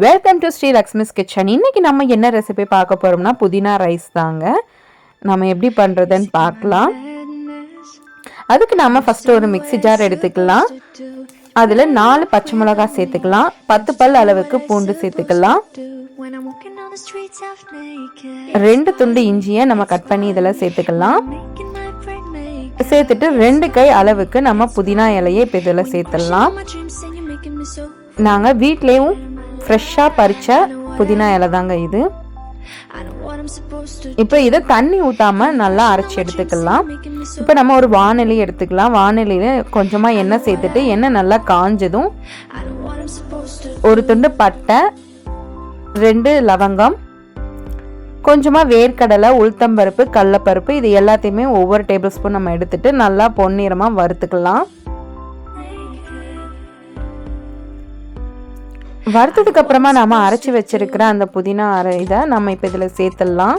Welcome to Sri Lakshmi's kitchen இன்றைக்கி நம்ம என்ன ரெசிபி பார்க்க போகிறோம்னா புதினா ரைஸ் தாங்க. நம்ம எப்படி பண்ணுறதுன்னு பார்க்கலாம். அதுக்கு நம்ம ஃபஸ்ட்டு ஒரு மிக்ஸி ஜார் எடுத்துக்கலாம். அதில் நாலு பச்சை மிளகாய் சேர்த்துக்கலாம். பத்து பல் அளவுக்கு பூண்டு சேர்த்துக்கலாம். ரெண்டு துண்டு இஞ்சியை நம்ம கட் பண்ணி இதில் சேர்த்துக்கலாம். சேர்த்துட்டு ரெண்டு கை அளவுக்கு நம்ம புதினா இலையை இப்போ இதில் சேர்த்துடலாம். நாங்கள் வீட்லேயும் ஃப்ரெஷ்ஷாக பறித்த புதினா இலை தாங்க இது. இப்போ இதை தண்ணி ஊற்றாம நல்லா அரைச்சி எடுத்துக்கலாம். இப்போ நம்ம ஒரு வானிலை எடுத்துக்கலாம். வானிலையில் கொஞ்சமாக எண்ணெய் சேர்த்துட்டு எண்ணெய் நல்லா காஞ்சதும் ஒரு துண்டு பட்டை ரெண்டு லவங்கம் கொஞ்சமாக வேர்க்கடலை உளுத்தம்பருப்பு கடலப்பருப்பு இது எல்லாத்தையுமே ஒவ்வொரு டேபிள் ஸ்பூன் நம்ம எடுத்துட்டு நல்லா பொன்னிறமாக வறுத்துக்கலாம். வறுத்ததுக்கு அப்புறமா நம்ம அரைச்சி வச்சிருக்கிற அந்த புதினா அரை இதை நம்ம இப்போ இதில் சேர்த்துடலாம்.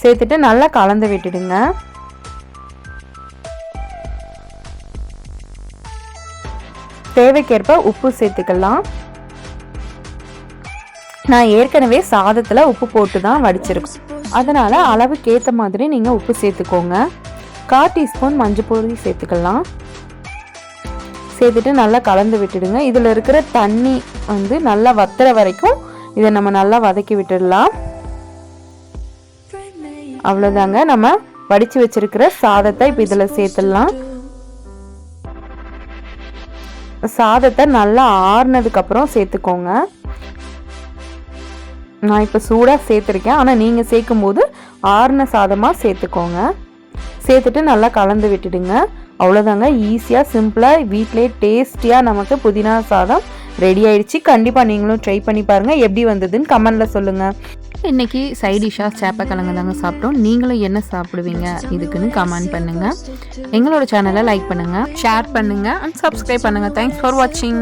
சேர்த்துட்டு நல்லா கலந்து விட்டுடுங்க. தேவைக்கேற்ப உப்பு சேர்த்துக்கலாம். நான் ஏற்கனவே சாதத்தில் உப்பு போட்டு தான் வடிச்சிருக்கேன் அதனால் அளவுக்கு ஏற்ற மாதிரி நீங்கள் உப்பு சேர்த்துக்கோங்க. கால் டீஸ்பூன் மஞ்சள் பொடி சேர்த்துக்கலாம். சேர்த்துட்டு நல்லா கலந்து விட்டுடுங்க. இதில் இருக்கிற தண்ணி வந்து நல்லா வத்துற வரைக்கும் இதை நம்ம நல்லா வதக்கி விட்டுடலாம். அவ்வளோதாங்க நம்ம வடித்து வச்சிருக்கிற சாதத்தை இப்போ இதில் சேர்த்துடலாம். சாதத்தை நல்லா ஆறுனதுக்கு அப்புறம் சேர்த்துக்கோங்க. நான் இப்போ சூடாக சேர்த்துருக்கேன். ஆனால் நீங்கள் சேர்க்கும்போது ஆறுன சாதமாக சேர்த்துக்கோங்க. சேர்த்துட்டு நல்லா கலந்து விட்டுடுங்க. அவ்வளோதாங்க ஈஸியாக சிம்பிளாக வீட்டிலே டேஸ்டியாக நமக்கு புதினா சாதம் ரெடி ஆயிடுச்சு. கண்டிப்பாக நீங்களும் ட்ரை பண்ணி பாருங்கள் எப்படி வந்ததுன்னு கமெண்டில் சொல்லுங்கள் இன்றைக்கி சைட் டிஷ்ஷாக சேப்பக்கிழங்கு தாங்க சாப்பிட்டோம். நீங்களும் என்ன சாப்பிடுவீங்க? இதுக்குன்னு கமெண்ட் பண்ணுங்கள் எங்களோட சேனலை லைக் பண்ணுங்கள் ஷேர் பண்ணுங்கள் அண்ட் சப்ஸ்கிரைப் பண்ணுங்கள் தேங்க்ஸ் ஃபார் வாட்சிங்